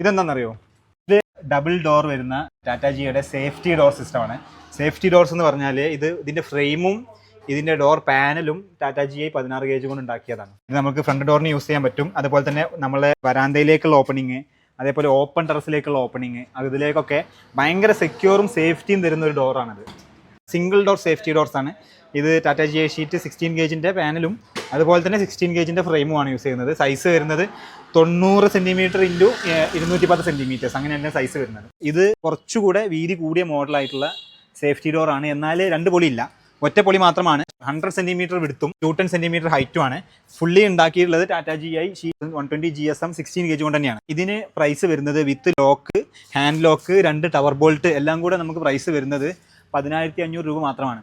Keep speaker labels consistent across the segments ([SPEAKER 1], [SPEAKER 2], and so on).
[SPEAKER 1] ഇതെന്താണെന്നറിയോ ഇത് double door വരുന്ന ടാറ്റാ ജിയുടെ സേഫ്റ്റി ഡോർ സിസ്റ്റമാണ് സേഫ്റ്റി ഡോർസ് എന്ന് പറഞ്ഞാൽ ഇത് ഇതിന്റെ ഫ്രെയിമും ഇതിന്റെ ഡോർ പാനലും ടാറ്റാ ജി ഐ പതിനാറ് ഗേജ് കൊണ്ട് ഉണ്ടാക്കിയതാണ്. ഇത് നമുക്ക് ഫ്രണ്ട് ഡോറിന് യൂസ് ചെയ്യാൻ പറ്റും. അതുപോലെ തന്നെ നമ്മളെ വരാന്തയിലേക്കുള്ള ഓപ്പണിങ് അതേപോലെ ഓപ്പൺ ടെറസിലേക്കുള്ള ഓപ്പണിങ് അതിലേക്കൊക്കെ ഭയങ്കര സെക്യൂറും സേഫ്റ്റിയും തരുന്ന ഒരു ഡോറാണിത് സിംഗിൾ ഡോർ സേഫ്റ്റി ഡോർസ് ആണ്. ഇത് Tata G I sheet sixteen ഗേജിന്റെ പാനലും അതുപോലെ തന്നെ സിക്സ്റ്റീൻ ഗേജിന്റെ ഫ്രെയിമുമാണ് യൂസ് ചെയ്യുന്നത്. സൈസ് വരുന്നത് തൊണ്ണൂറ് സെന്റിമീറ്റർ ഇന്റു ഇരുന്നൂറ്റി പത്ത് സെന്റിമീറ്റേഴ്സ് അങ്ങനെയാണ് സൈസ് വരുന്നത്. ഇത് കുറച്ചുകൂടെ വീതി കൂടിയ മോഡലായിട്ടുള്ള സേഫ്റ്റി ഡോർ ആണ്. എന്നാൽ രണ്ട് പൊളി ഇല്ല ഒറ്റ പൊളി മാത്രമാണ്. ഹൺഡ്രഡ് സെന്റിമീറ്റർ വിടുത്തും ടു ടെൻ സെന്റിമീറ്റർ ഹൈറ്റുമാണ് ഫുള്ളി ഉണ്ടാക്കിയിട്ടുള്ളത് Tata G I sheet one twenty G S M sixteen gauge കൊണ്ട് തന്നെയാണ്. ഇതിന് പ്രൈസ് വരുന്നത് വിത്ത് ലോക്ക് ഹാൻഡ് ലോക്ക് രണ്ട് ടവർ ബോൾട്ട് എല്ലാം കൂടെ നമുക്ക് പ്രൈസ് വരുന്നത് പതിനായിരത്തി അഞ്ഞൂറ് രൂപ മാത്രമാണ്.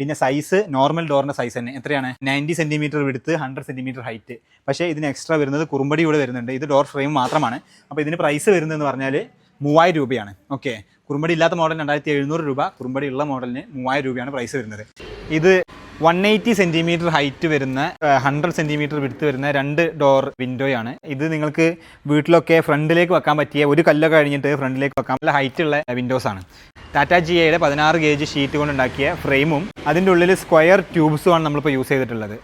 [SPEAKER 1] പിന്നെ സൈസ് നോർമൽ ഡോറിന്റെ സൈസ് തന്നെ. എത്രയാണ്? നയന്റി സെന്റിമീറ്റർ വിടുത്ത് ഹൺഡ്രഡ് സെന്റിമീറ്റർ ഹൈറ്റ് പക്ഷേ ഇതിന് എക്സ്ട്രാ വരുന്നത് കുറുമ്പടി കൂടെ വരുന്നുണ്ട്. ഇത് ഡോർ ഫ്രെയിം മാത്രമാണ്. അപ്പോൾ ഇതിന് പ്രൈസ് വരുന്നതെന്ന് പറഞ്ഞാൽ മൂവായിരം രൂപയാണ്. ഓക്കെ കുറുമ്പടി ഇല്ലാത്ത മോഡൽ രണ്ടായിരത്തി എഴുന്നൂറ് രൂപ. കുറുമ്പടി ഉള്ള മോഡലിന് മൂവായിരം രൂപയാണ് പ്രൈസ് വരുന്നത്. ഇത് വൺ എയ്റ്റി സെന്റിമീറ്റർ ഹൈറ്റ് വരുന്ന ഹൺഡ്രഡ് സെന്റിമീറ്റർ വിടുത്ത് വരുന്ന രണ്ട് ഡോർ വിൻഡോയാണ് ഇത് നിങ്ങൾക്ക് വീട്ടിലൊക്കെ ഫ്രണ്ടിലേക്ക് വെക്കാൻ പറ്റിയ ഒരു കല്ലൊക്കെ കഴിഞ്ഞിട്ട് ഫ്രണ്ടിലേക്ക് വെക്കാൻ നല്ല ഹൈറ്റ് ഉള്ള വിൻഡോസ് ആണ്. ടാറ്റ ജി ഐയുടെ പതിനാറ് ഗേജ് ഷീറ്റ് കൊണ്ട് ഉണ്ടാക്കിയ ഫ്രെയിമും അതിന്റെ ഉള്ളിൽ സ്ക്വയർ ട്യൂബ്സുമാണ് നമ്മളിപ്പോൾ യൂസ് ചെയ്തിട്ടുള്ളത്.